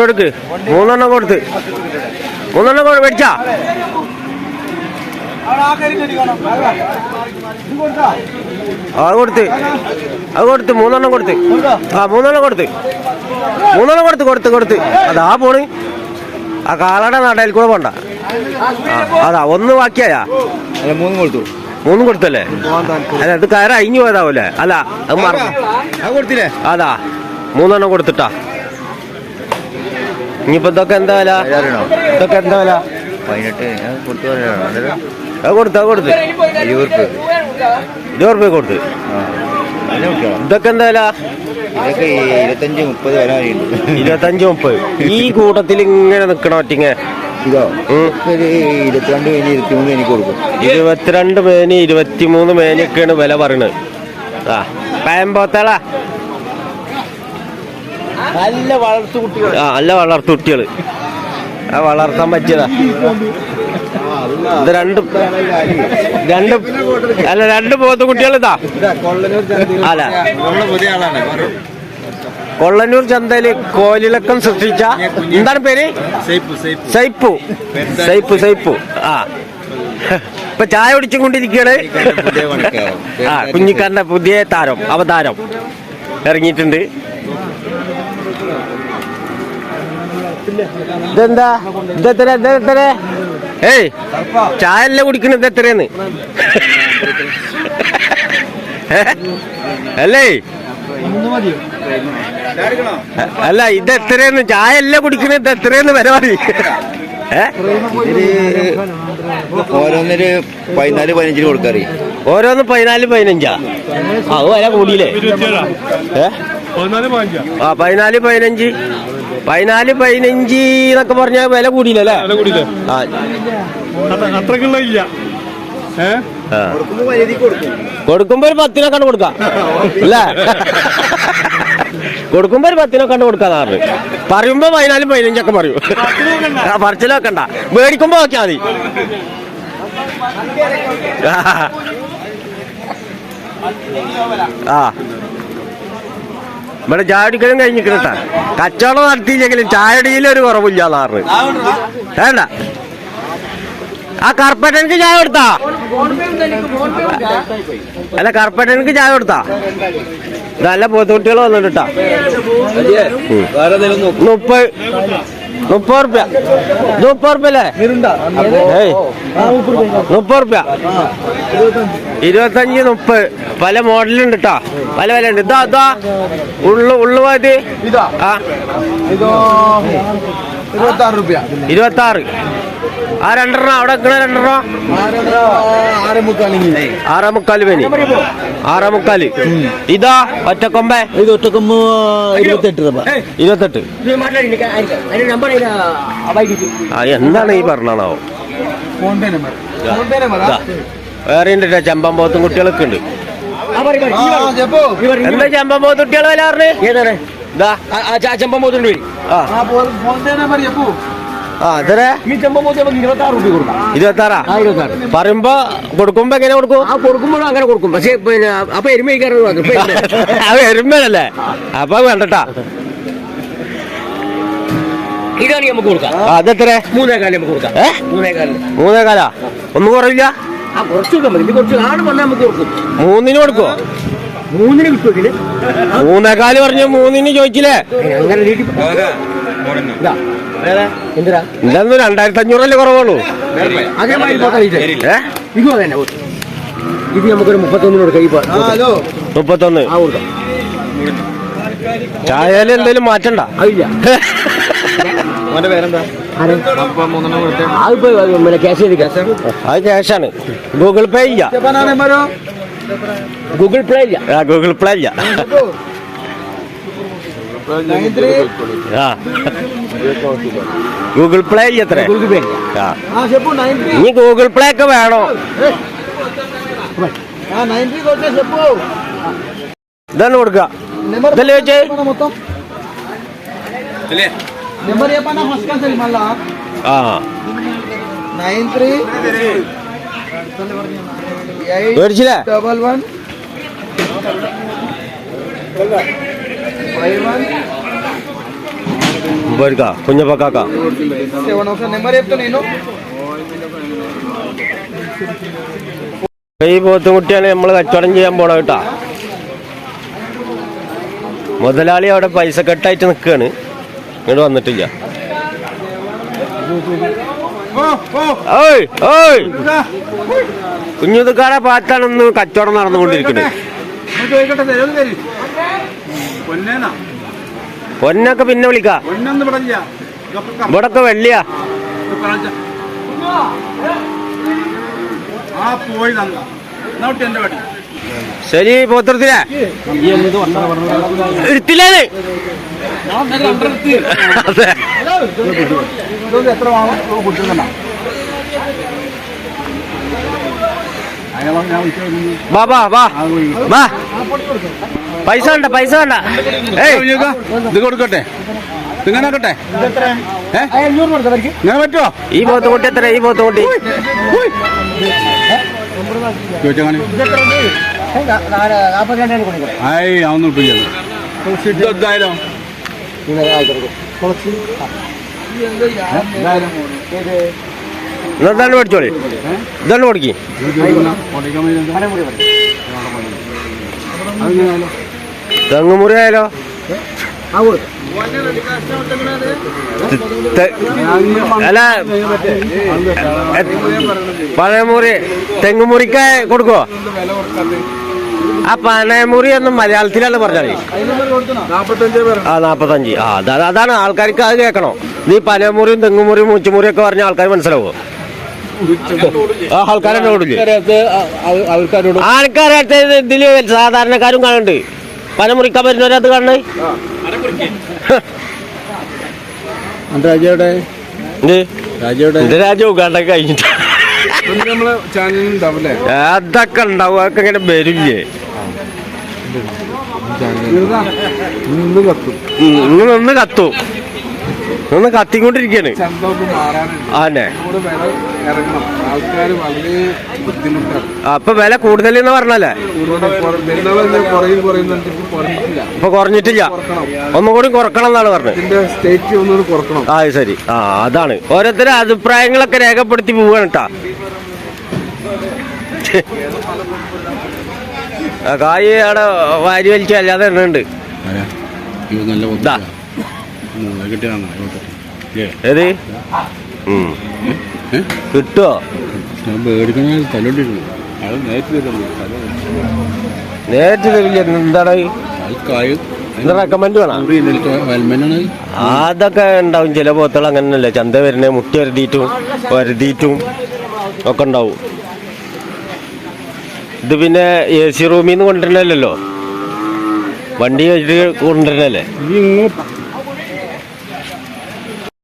വിട്ടുകൊടുക്ക് മൂന്നെണ്ണം കൊടുത്ത്. മൂന്നെണ്ണം കൊടു മേടിച്ചാ? അത് കൊടുത്ത്. അത് കൊടുത്ത്. മൂന്നെണ്ണം കൊടുത്ത്. ആ മൂന്നെണ്ണം കൊടുത്ത്. മൂന്നെണ്ണം കൊടുത്ത് കൊടുത്ത് കൊടുത്ത്. അതാ പോണ്. ആ കാളയുടെ നടയിൽ കൂടെ പോണ്ട. അതാ. ഒന്ന് ബാക്കിയായാ? അല്ല മൂന്ന് കൊടുത്തു. മൂന്നും കൊടുത്തല്ലേ? അല്ല ഇത് കയറി അഴിഞ്ഞു പോയതാവൂലേ? അല്ല അത് മറന്നു. അത് കൊടുത്തില്ലേ? അതാ. മൂന്നെണ്ണം കൊടുത്തിട്ടാ. ഇനിയിപ്പോ ഇതൊക്കെ എന്താ വില? ഇതൊക്കെ എന്താ വില? പതിനെട്ട് കൊടുത്തു അത് കൊടുത്ത് അത് കൊടുത്ത്. ഇരുപത് റുപ്യ ഇരുപത് റുപ്യ കൊടുത്ത്. ഇതൊക്കെ എന്താ വില? ഇതൊക്കെ ഇരുപത്തഞ്ച് മുപ്പത് വരെ അറിയുള്ളൂ ഇരുപത്തഞ്ച് മുപ്പത്. ഈ കൂട്ടത്തിൽ ഇങ്ങനെ നിക്കണ ഒറ്റിങ്ങ ഇതോ? ഇരുപത്തിരണ്ട് കഴിഞ്ഞ് ഇരുപത്തിമൂന്ന് കൊടുക്കും. ഇരുപത്തിരണ്ട് മേനി ഇരുപത്തിമൂന്ന് മേനിയൊക്കെയാണ് വില പറയണത്. ആ പയമ്പോത്തള. നല്ല വളർത്തു കുട്ടികൾ ആ നല്ല വളർത്തു കുട്ടികൾ ആ വളർത്താൻ പറ്റിയതാ. ഇത് രണ്ട് രണ്ട് അല്ല രണ്ട് പോത്ത് കുട്ടികൾ ഇതാ. അല്ല. നമ്മളെ പുതിയ ആളാണ് കൊള്ളന്നൂർ ചന്തയിൽ കോലിളക്കം സൃഷ്ടിച്ച എന്താണ് പേര്? സേപ്പ് സേപ്പ്. സൈപ്പു. സൈപ്പു സൈപ്പു. ആ. ഇപ്പൊ ചായ കുടിച്ചും കൊണ്ടിരിക്കുകയാണ് ആ കുഞ്ഞിക്കാരന്റെ പുതിയ താരം അവതാരം ഇറങ്ങിയിട്ടുണ്ട്. ഇതെന്താ? ഇതെത്ര ഇതെത്ര ഏയ് ചായ അല്ലേ കുടിക്കണത് ഇതെത്രയെന്ന് ഏ? അല്ലേ? അല്ല ഇത് എത്രയെന്ന്? ചായ അല്ലേ കുടിക്കണത് ഇത് എത്രയെന്ന് പരിപാടി ഓരോന്നൊരു പതിനാല് പതിനഞ്ചിന് കൊടുക്കാറി. ഓരോന്ന് പതിനാല് പതിനഞ്ചാ? ആ അത് വില കൂടിയില്ലേ? ഏ? ആ പതിനാല് പതിനഞ്ച്. പതിനാല് പതിനഞ്ച് എന്നൊക്കെ പറഞ്ഞാൽ വില കൂടിയില്ലല്ലേ അത്രക്കുള്ള ഇല്ല. കൊടുക്കുമ്പോ ഒരു പത്തിനൊക്കെ കണ്ട് കൊടുക്കാം. അല്ലേ? കൊടുക്കുമ്പോ ഒരു പത്തിനൊക്കെ കണ്ട് കൊടുക്കാന്ന് പറഞ്ഞു പറയുമ്പോ പതിനാലും പതിനഞ്ചൊക്കെ പറയും. പറച്ചിലൊക്കണ്ട. മേടിക്കുമ്പോ നോക്കിയാ മതി. ആ. ഇവിടെ ചാടിക്കലും കഴിഞ്ഞിട്ടാ കച്ചവടം നടത്തിയില്ലെങ്കിലും ചായടിയിലൊരു കുറവില്ല ആറ് വേണ്ട. ആ കർപ്പറ്റനക്ക് ചായ കൊടുത്താ? അല്ല കർപ്പറ്റനക്ക് ചായ കൊടുത്താ? നല്ല പോത്തുകുട്ടികൾ വന്നിട്ടാ മുപ്പത് മുപ്പത് റുപ്യ. മുപ്പത് റുപ്യ അല്ലേ ഏയ്. മുപ്പത് റുപ്യ ഇരുപത്തഞ്ച്. മുപ്പത്. പല മോഡലുണ്ട് കേട്ടോ പല വില ഉണ്ട്. ഇതാ ഇതാ. ഉള്ളു ഉള്ളു പോയത് ആ. ഇരുപത്തി ആറ് ആ രണ്ടെണ്ണം. അവിടെ നിൽക്കണ രണ്ടെണ്ണം. ആറ് വേണി ആറാം മുക്കാൽ പേനി ആറാം മുക്കാൽ ഇതാ ഒറ്റക്കൊമ്പ? ഇത് ഒറ്റക്കൊമ്പ് ഇരുപത്തെട്ട് രൂപ. ഇരുപത്തെട്ട്. ആ എന്താണ് ഈ പറഞ്ഞാണാവോ phone number PhonePe number ഇതാ. വേറെ ഉണ്ട് ചമ്പം പോത്തും കുട്ടികളൊക്കെ ഉണ്ട്. എന്താ ചമ്പം പോത്ത് കുട്ടികളെ വില ഏതാണ്? ചമ്പം പോത്തുണ്ട് ആ. അതെ ഒന്നും കുറവില്ല? മൂന്നിന് കൊടുക്കുമോ മൂന്നിന് കിട്ടുമെങ്കിൽ മൂന്നേകാൽ പറഞ്ഞു മൂന്നിന് ചോദിച്ചില്ലേ? അങ്ങനെ എന്താന്ന് രണ്ടായിരത്തി അഞ്ഞൂറല്ലേ കുറവുള്ളൂ. ഇത് നമുക്കൊരു മുപ്പത്തൊന്നിന് പോ- ഹലോ. മുപ്പത്തൊന്ന്. ചായയിൽ എന്തെങ്കിലും മാറ്റണ്ട? അതില്ല അത് ക്യാഷാണ്? ഗൂഗിൾ പേ ഇല്ല. ഗൂഗിൾ പ്ലേ ഇല്ല. ആ, ഗൂഗിൾ പേ ഇല്ല. ആ. ഗൂഗിൾ പ്ലേ ചെയ്യത്രേ ഗൂഗിൾ പേ നീ ഗൂഗിൾ പ്ലേ ഒക്കെ വേണോ ഇതാണ് കൊടുക്കുക ഇതല്ലേ ചോദിച്ചേ ആ മേടിച്ചില്ലേ ഡബിൾ വൺ ഫൈവ് വൺ బడికా పుణ్యప కాక ഈ പോത്തുകുട്ടിയാണ് നമ്മൾ കച്ചവടം ചെയ്യാൻ പോണ കേട്ടാ. മുതലാളി അവിടെ പൈസ കെട്ടായിട്ട് നിൽക്കുകയാണ് ഇങ്ങോട്ട് വന്നിട്ടില്ല. ഓയ് ഓയ് കുഞ്ഞുതുക്കാടെ കച്ചവടം നടന്നുകൊണ്ടിരിക്കുന്നത്. പൊന്നൊക്കെ പിന്നെ വിളിക്കാം. ഇവിടൊക്കെ വെള്ളിയാ. ശരി പോത്രത്തിലെ എടുത്തില്ലേ അതെ. എത്ര വാ വാ വാ. വാ. പൈസ വേണ്ട പൈസ വേണ്ട. ഏയ്. ഇത് കൊടുക്കട്ടെ. ഇങ്ങനെ ആക്കട്ടെ? ഏ? ഇങ്ങനെ പറ്റുമോ ഈ പോത്തുകുട്ടി എത്ര? ഈ പോത്ത് കൂട്ടി. ആയി അതൊന്നും ഇട്ടില്ല ഇതെന്തായാലും? എന്തായാലും ഇതാണ് പഠിച്ചോളി. ഇതാണ് കൊടുക്കി തെങ്ങുമുറി ആയാലോ? അല്ല പഴമുറി തെങ്ങുമുറിക്ക് കൊടുക്കോ? ആ പനമുറി ഒന്നും മലയാളത്തിലല്ല പറഞ്ഞാൽ ആ നാപ്പത്തഞ്ച്. ആ അതാ- അതാണ് ആൾക്കാർക്ക് അത് കേൾക്കണോ. നീ പനമുറിയും തെങ്ങുമുറിയും മൂച്ചുമുറിയൊക്കെ പറഞ്ഞ ആൾക്കാർ മനസ്സിലാവോ? ആ ആൾക്കാരെന്നെ ഓടില്ലേ അവർക്കാരോട് ആൾക്കാരടുത്ത് ഇതിൽ സാധാരണക്കാരും കാണുന്നുണ്ട്. പനമുറിക്കാൻ വരുന്നവരത് കാണണേ? രാജയുടെ കഴിഞ്ഞിട്ട്. ഉണ്ടാവില്ലേ അതൊക്കെ ഉണ്ടാവും. അതൊക്കെ ഇങ്ങനെ വരില്ലേ? ഇന്ന് കത്തും. ഉം, ഇന്ന് നിന്ന് കത്തു. നിന്ന് കത്തിക്കൊണ്ടിരിക്കാണ് അതെ അപ്പൊ വില കൂടുതൽ എന്ന് പറഞ്ഞല്ലേ ഇപ്പൊ കുറഞ്ഞിട്ടില്ല. ഒന്നുകൂടി ഒന്നും കുറക്കണം എന്നാണ് പറഞ്ഞത്. ഇതിന്റെ സ്റ്റേറ്റ് ഒന്നുകൂടി കുറക്കണം. ആ ശരി. ആ അതാണ്. ഓരോരുത്തരും അഭിപ്രായങ്ങളൊക്കെ രേഖപ്പെടുത്തി പോവാണ് കേട്ടാ കായ് അവിടെ വാരി വലിച്ചു അല്ലാതെ എണ്ണുണ്ട് നല്ല ഏത്? തരുന്നു നേരിട്ട് തരില്ല എന്താണ്? റെക്കമെൻഡ് വേണം? അതൊക്കെ ഉണ്ടാവും. ചില പോത്തുകൾ അങ്ങനെയല്ലേ? ചന്ത വരുന്ന മുട്ടി വരുതിയിട്ടും വരുതിയിട്ടും ഒക്കെ ഉണ്ടാവും. ഇത് പിന്നെ എ സി റൂമിൽ നിന്ന് കൊണ്ടുവരണല്ലോ വണ്ടി വെച്ചിട്ട് കൊണ്ടുവരണല്ലേ